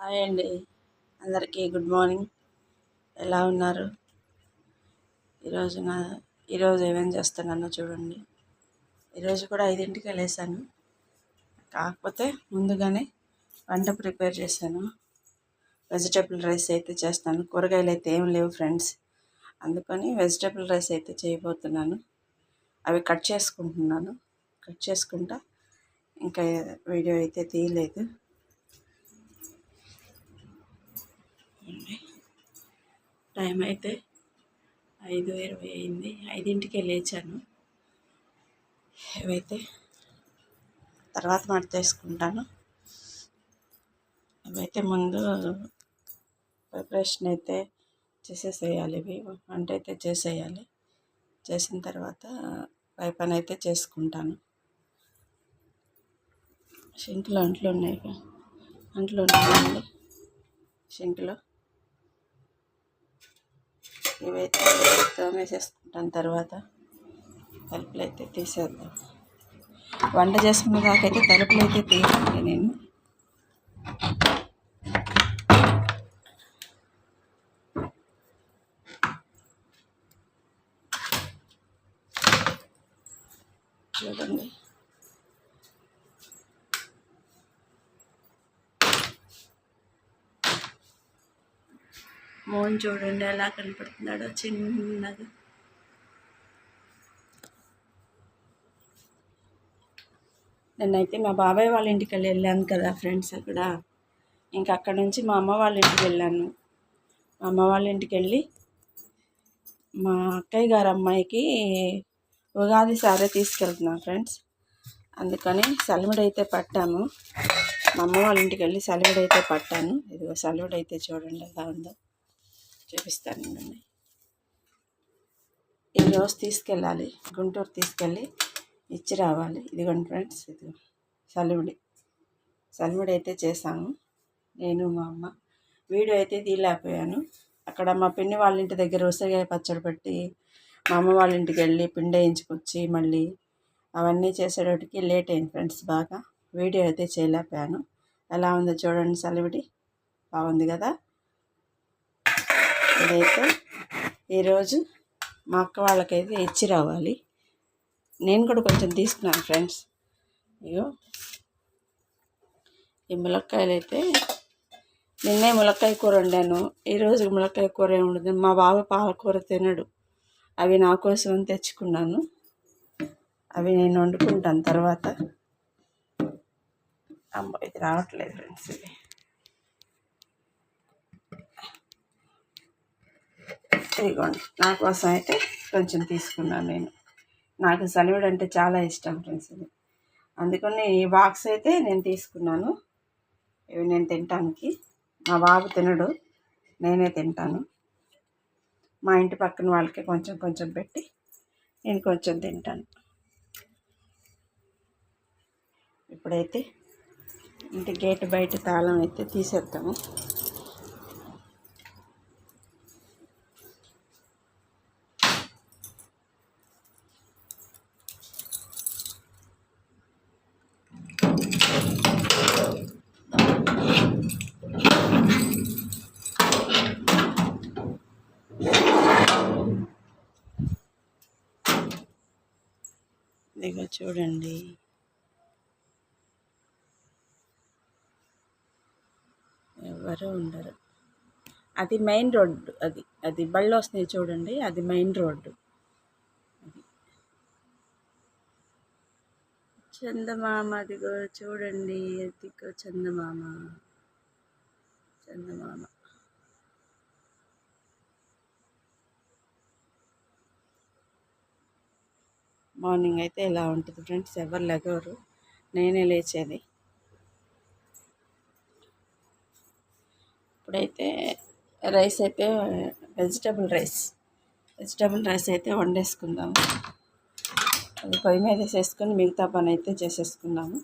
Hi అండి. అందరికీ good morning. ఎలా ఉన్నారు? ఈరోజు నా ఈరోజు ఏమేం చేస్తున్నానో చూడండి. ఈరోజు కూడా ఐదింటికి వెళ్ళేసాను కాకపోతే ముందుగానే వంట ప్రిపేర్ చేశాను. వెజిటేబుల్ రైస్ అయితే చేస్తాను. కూరగాయలు అయితే ఏం లేవు ఫ్రెండ్స్. అందుకని వెజిటేబుల్ రైస్ అయితే చేయబోతున్నాను. అవి కట్ చేసుకుంటున్నాను. కట్ చేసుకుంటా ఇంకా వీడియో అయితే తీయలేదు. టైం అయితే ఐదు ఇరవై అయింది. ఐదింటికే లేచాను. ఇవైతే తర్వాత మాట చేసుకుంటాను. ఇవైతే ముందు ప్రిపరేషన్ అయితే చేసేసేయాలి ఇవి. వంట అయితే చేసేయాలి. చేసిన తర్వాత పై పని అయితే చేసుకుంటాను. షింక్లో అంట్లు ఉన్నాయి. అంట్లు ఉన్నాయండి షింక్లో ఇవైతే తోమేసేసుకుంటాను తర్వాత తలుపులు అయితే తీసేద్దాం. వంట చేసుకున్న దాకైతే తలుపులు అయితే తీయండి నేను చూడండి మోహన్ చూడండి ఎలా కనపడుతున్నాడో చిన్నగా నేనైతే మా బాబాయ్ వాళ్ళ ఇంటికి వెళ్ళి వెళ్ళాను కదా ఫ్రెండ్స్ అక్కడ. ఇంకా అక్కడ నుంచి మా అమ్మ వాళ్ళ ఇంటికి వెళ్ళాను. మా అమ్మ వాళ్ళ ఇంటికి వెళ్ళి మా అక్కయ్య గారు అమ్మాయికి ఉగాది సారే తీసుకెళ్తున్నాను ఫ్రెండ్స్. అందుకని సలిమిడి పట్టాము మా అమ్మ వాళ్ళ ఇంటికి వెళ్ళి సలివిడి పట్టాను. ఇదిగో సెలవుడైతే చూడండి ఎలా ఉందో. చూపిస్తాను నేను ఈరోజు తీసుకెళ్ళాలి గుంటూరు తీసుకెళ్ళి ఇచ్చి రావాలి. ఇదిగోండి ఫ్రెండ్స్ ఇది సలివిడి. సలివిడి అయితే చేశాము. నేను మా అమ్మ. వీడియో అయితే తీయలేకపోయాను. అక్కడ మా పిన్ని వాళ్ళ ఇంటి దగ్గర ఉసిరికాయ పచ్చడి పెట్టి మా అమ్మ వాళ్ళ ఇంటికి వెళ్ళి పిండి వేయించుకొచ్చి మళ్ళీ అవన్నీ చేసేటప్పటికి లేట్ అయింది ఫ్రెండ్స్ బాగా. వీడియో అయితే చేయలేకపోయాను. ఎలా ఉందో చూడండి సలివిడి. బాగుంది కదా? ఇదైతే ఈరోజు మా అక్క వాళ్ళకైతే ఇచ్చి రావాలి. నేను కూడా కొంచెం తీసుకున్నాను ఫ్రెండ్స్. అయ్యో ఈ ములక్కాయలు అయితే నిన్నే ములక్కాయ కూర వండాను. ఈరోజు ములక్కాయ కూర ఏమి మా బాబు పాలకూర తినడు. అవి నా కోసం తెచ్చుకున్నాను. అవి నేను వండుకుంటాను తర్వాత. అమ్మ ఇది రావట్లేదు ఫ్రెండ్స్ ఇది ఇదిగోండి నా కోసం అయితే కొంచెం తీసుకున్నాను నేను. నాకు సలివిడి అంటే చాలా ఇష్టం ఫ్రెండ్స్ ఇది. అందుకని ఈ బాక్స్ అయితే నేను తీసుకున్నాను. ఇవి నేను తినటానికి. మా బాబు తినడు నేనే తింటాను. మా ఇంటి పక్కన వాళ్ళకి కొంచెం కొంచెం పెట్టి నేను కొంచెం తింటాను. ఇప్పుడైతే ఇంటి గేట్ బయట తాళం అయితే తీసేద్దాము. ఇదిగో చూడండి. ఎవరు ఉండరు. అది మెయిన్ రోడ్డు అది అది బళ్ళు వస్తున్నాయి చూడండి అది మెయిన్ రోడ్డు. చందమామ అదిగో చూడండి అదిగో చందమామ. చందమామ. మార్నింగ్ అయితే ఇలా ఉంటుంది ఫ్రెండ్స్ ఎవరు లెగవరు. నేనే లేచేది. ఇప్పుడైతే రైస్ అయితే వెజిటబుల్ రైస్. వెజిటబుల్ రైస్ అయితే వండేసుకుందాము అది పొయ్యి మీద వేసేసుకొని మిగతా పని అయితే చేసేసుకున్నాము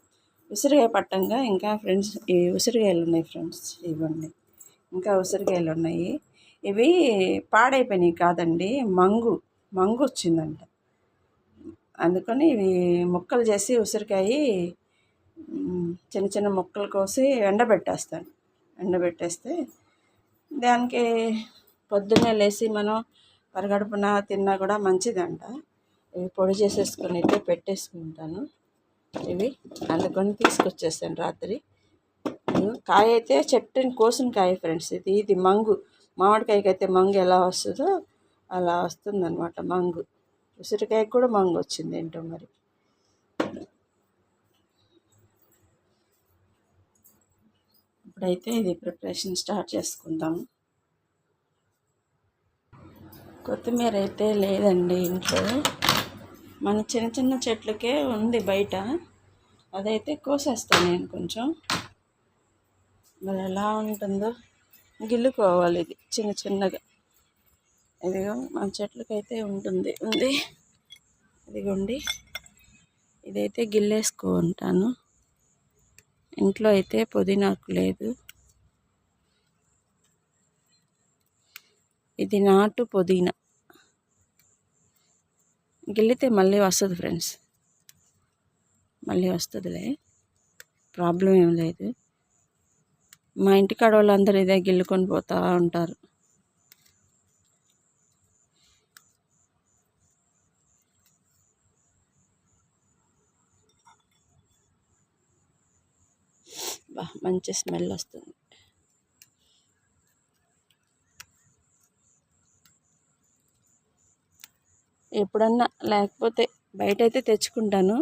ఉసిరికాయ పట్టంగా ఇంకా ఫ్రెండ్స్ ఈ ఉసిరికాయలు ఉన్నాయి ఫ్రెండ్స్ ఇవ్వండి. ఇంకా ఉసిరికాయలు ఉన్నాయి. ఇవి పాడైపోయినాయి కాదండి మంగు మంగు వచ్చిందంట. అందుకని ఇవి ముక్కలు చేసి ఉసిరికాయ చిన్న చిన్న ముక్కలు కోసి ఎండబెట్టేస్తాను. ఎండబెట్టేస్తే దానికి పొద్దున్నే లేచి మనం పరగడుపున తిన్నా కూడా మంచిదంట. ఇవి పొడి చేసేసుకొని అయితే పెట్టేసుకుంటాను. ఇవి అందుకొని తీసుకొచ్చేసాను రాత్రి. కాయ అయితే చెట్టుని కోసిన కాయ ఫ్రెండ్స్. ఇది ఇది మంగు. మామిడికాయకి అయితే మంగు ఎలా వస్తుందో అలా వస్తుందన్నమాట మంగు. ఉసిరికాయకు కూడా మంగు వచ్చింది ఏంటో మరి. ఇప్పుడైతే ఇది ప్రిపరేషన్ స్టార్ట్ చేసుకుందాం. కొత్తిమీర అయితే లేదండి ఇంట్లో. మన చిన్న చిన్న చెట్లకే ఉంది బయట. అదైతే కోసేస్తాను నేను కొంచెం. మరి ఎలా ఉంటుందో గిల్లుకోవాలి ఇది చిన్న చిన్నగా. ఇదిగో మన చెట్లకైతే ఉంటుంది. ఉంది. ఇదిగోండి. ఇదైతే గిల్లేసుకుంటాను ఇంట్లో అయితే పుదీనాకు లేదు. ఇది నాటు పుదీనా. గిల్లితే మళ్ళీ వస్తుంది ఫ్రెండ్స్. మళ్ళీ వస్తుందిలే. ప్రాబ్లం ఏం లేదు. మా ఇంటికాడ వాళ్ళందరూ ఇదే గిల్లుకొని పోతూ ఉంటారు. బా మంచి స్మెల్ వస్తుంది. ఎప్పుడన్నా లేకపోతే బయట అయితే తెచ్చుకుంటాను.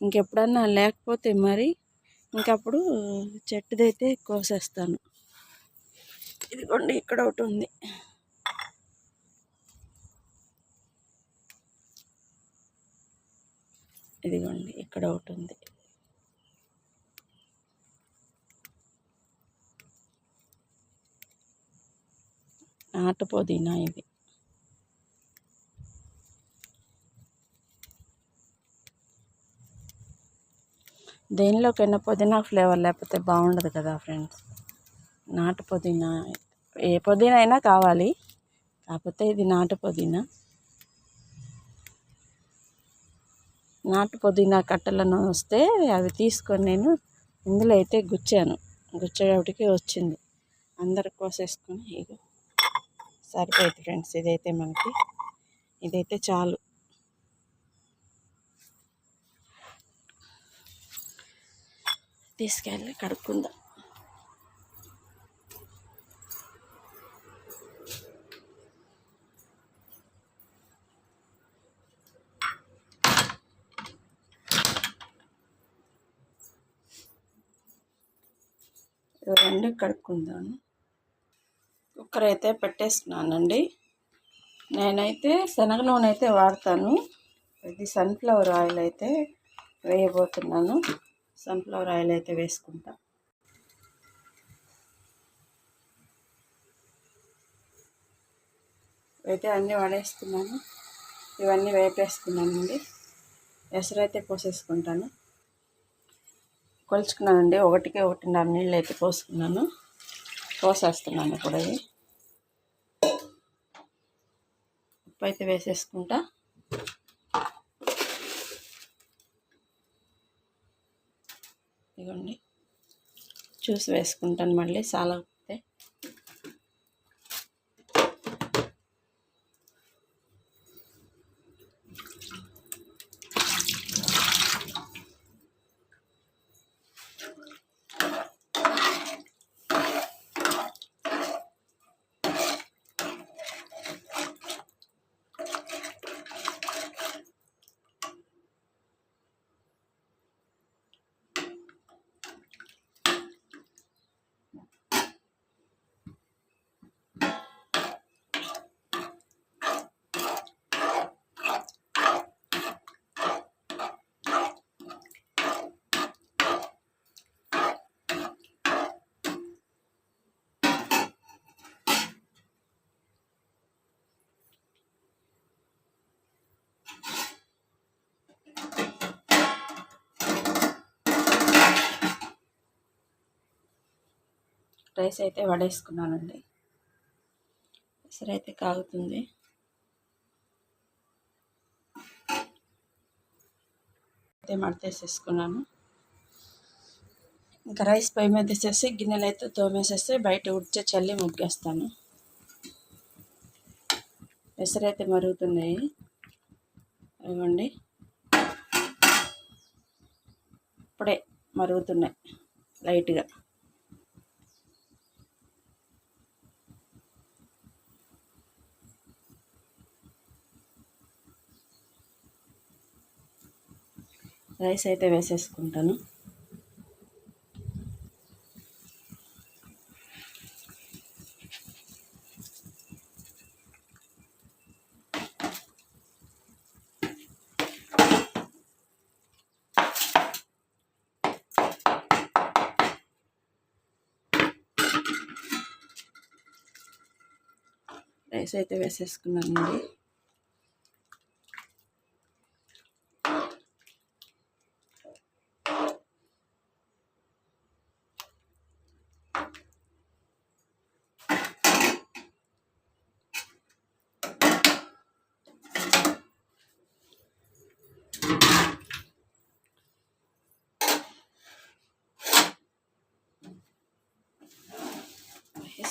ఇంకెప్పుడన్నా లేకపోతే మరి ఇంకప్పుడు చెట్టుదైతే కోసేస్తాను. ఇదిగోండి ఇక్కడ ఒకటి ఉంది. ఇదిగోండి ఇక్కడ ఒకటి ఉంది. నాటు పుదీనా ఇది. దేనిలోకైనా పుదీనా ఫ్లేవర్ లేకపోతే బాగుండదు కదా ఫ్రెండ్స్. నాటు పుదీనా ఏ పుదీనా అయినా కావాలి. కాకపోతే ఇది నాటు పుదీనా. నాటు పుదీనా కట్టలను వస్తే అవి తీసుకొని నేను ఇందులో అయితే గుచ్చాను. గుచ్చేటప్పటికి వచ్చింది. అందరు కోసేసుకొని ఇగో. సరిపోయింది ఫ్రెండ్స్. ఇదైతే మనకి. ఇదైతే చాలు. తీసుకెళ్ళి కడుక్కుందాం. రెండు కడుక్కుందాను కుక్కర్ అయితే పెట్టేస్తున్నానండి నేనైతే శనగ నూనె అయితే వాడతాను. ఇది సన్ఫ్లవర్ ఆయిల్ అయితే వేయబోతున్నాను. సన్ఫ్లవర్ ఆయిల్ అయితే వేసుకుంటా. అయితే అన్నీ వాడేస్తున్నాను ఇవన్నీ వేపేసుకున్నానండి. ఎసరైతే పోసేసుకుంటాను. కొలుచుకున్నానండి. ఒకటికి ఒకటిన్నర నీళ్ళు అయితే పోసుకున్నాను. పోసేస్తున్నాను ఇప్పుడు అది ఉప్పు అయితే వేసేసుకుంటా. ఇదిగోండి. చూసి వేసుకుంటాను మళ్ళీ. చాలా రైస్ అయితే వడేసుకున్నానండి. ఎసరు అయితే కాగుతుంది. అయితే మడతేసేసుకున్నాను. ఇంకా రైస్ పొయ్యి మీద తీసేసి గిన్నెలు అయితే తోమేసేసి బయట ఉడిచే చల్లి ముగ్గేస్తాను. పెసరైతే మరుగుతున్నాయి. ఇవ్వండి. ఇప్పుడే మరుగుతున్నాయి లైట్గా. రైస్ అయితే వేసేసుకుంటాను. రైస్ అయితే వేసేసుకున్నానండి.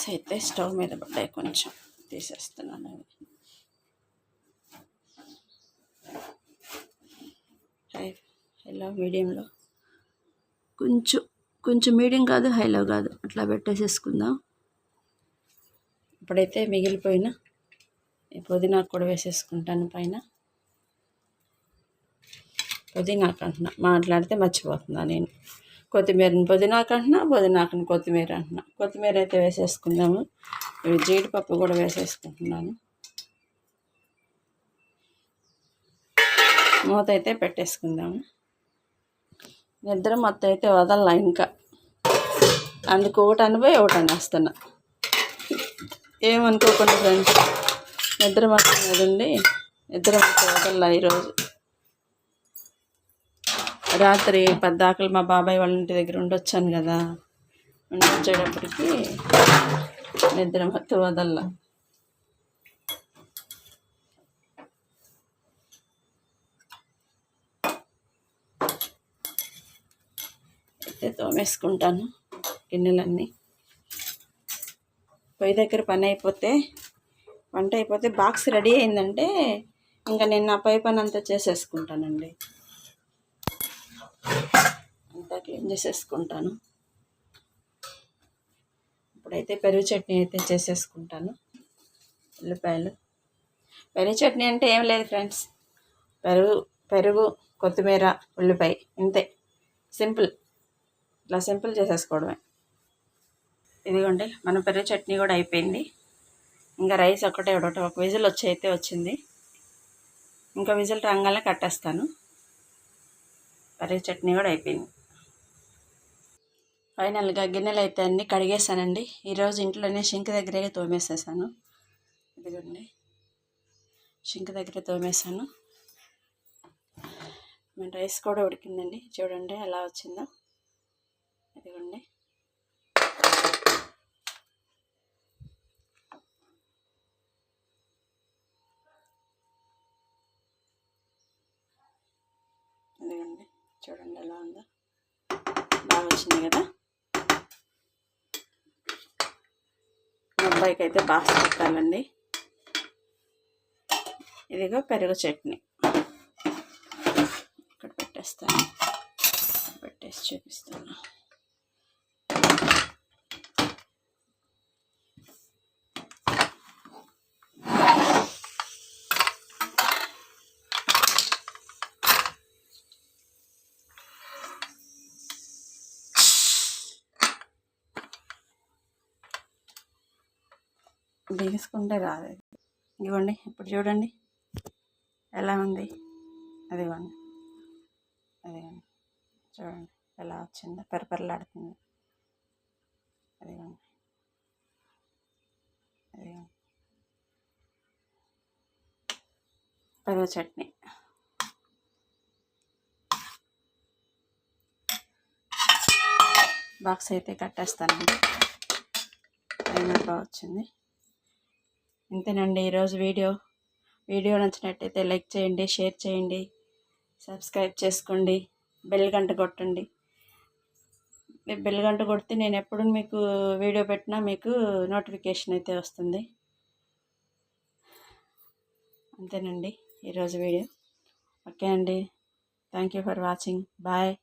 అయితే స్టవ్ మీద పడ్డాయి. కొంచెం తీసేస్తున్నాను అవి. హై హైలో మీడియంలో. కొంచెం కొంచెం మీడియం కాదు హైలో కాదు. అట్లా పెట్టేసేసుకుందాం. ఇప్పుడైతే మిగిలిపోయిన ఈ పుదీనా కూడా వేసేసుకుంటాను పైన. పుదీనాకు అంటున్నా మాట్లాడితే మర్చిపోతున్నా నేను. కొత్తిమీరని పుదీనాకు అంటున్నా పుదీనాకుని కొత్తిమీర అంటున్నా కొత్తిమీర అయితే వేసేసుకుందాము. ఇవి జీడిపప్పు కూడా వేసేసుకుంటున్నాను. మూత అయితే పెట్టేసుకుందాము. నిద్ర మొత్తం అయితే వదల్లా ఇంకా. అందుకు ఒకటి అనిపోయి ఒకటి అనేస్తున్నా. ఏమనుకోకుండా ఫ్రెండ్స్ నిద్ర మొత్తం మీద ఉండి నిద్ర మొత్తం వదల్లా ఈరోజు. రాత్రి పద్దాకలు మా బాబాయ్ వాళ్ళ ఇంటి దగ్గర ఉండొచ్చాను కదా. ఉండి వచ్చేటప్పటికి నిద్ర మొత్తం వదల్లా. అయితే తోమేసుకుంటాను గిన్నెలన్నీ. పొయ్యి దగ్గర పని అయిపోతే వంట అయిపోతే బాక్స్ రెడీ అయిందంటే ఇంకా నేను నా పై పని అంతా చేసేసుకుంటానండి. చేసేసుకుంటాను. ఇప్పుడైతే పెరుగు చట్నీ అయితే చేసేసుకుంటాను. ఉల్లిపాయలు. పెరుగు చట్నీ అంటే ఏం లేదు ఫ్రెండ్స్. పెరుగు పెరుగు కొత్తిమీర ఉల్లిపాయ ఇంతే. సింపుల్. ఇట్లా సింపుల్ చేసేసుకోవడమే. ఇదిగోండి మన పెరుగు చట్నీ కూడా అయిపోయింది. ఇంకా రైస్ ఒకటే ఒకటి ఒక విజిల్ వచ్చి అయితే వచ్చింది. ఇంకా విజిల్ రాగానే కట్టేస్తాను. పెరుగు చట్నీ కూడా అయిపోయింది. ఫైనల్గా గిన్నెలు అయితే అన్నీ కడిగేసానండి ఈరోజు ఇంట్లోనే షింక్ దగ్గరే తోమేసేసాను. ఇదిగోండి. షింక్ దగ్గర తోమేసాను మన రైస్ కూడా ఉడికిందండి. చూడండి ఎలా వచ్చిందో. ఇదిగోండి. ఇదిగోండి. చూడండి ఎలా ఉందో. బాగా వచ్చింది కదా? అబ్బాయికి అయితే బాగా పెట్టాలండి ఇదిగో పెరుగు చట్నీ. ఇక్కడ పెట్టేస్తాను. పెట్టేసి చూపిస్తాను. బిగుసుకుంటే రాదు. ఇదిగోండి ఇప్పుడు చూడండి. ఎలా ఉంది? అదిగోండి. అదిగోండి. చూడండి ఎలా వచ్చిందో. పెరపెరలాడుతుంది. అదిగోండి. అదిగోండి. పెరుగు చట్నీ. బాక్స్ అయితే కట్టేస్తానండి. అయినా వచ్చింది. ఇంతేనండి ఈరోజు వీడియో. వీడియో నచ్చినట్టయితే లైక్ చేయండి షేర్ చేయండి సబ్స్క్రైబ్ చేసుకోండి బెల్ గంట కొట్టండి. బెల్ గంట కొడితే నేను ఎప్పుడు మీకు వీడియో పెట్టినా మీకు నోటిఫికేషన్ అయితే వస్తుంది. అంతేనండి ఈరోజు వీడియో. ఓకే అండి. Thank you for watching. Bye.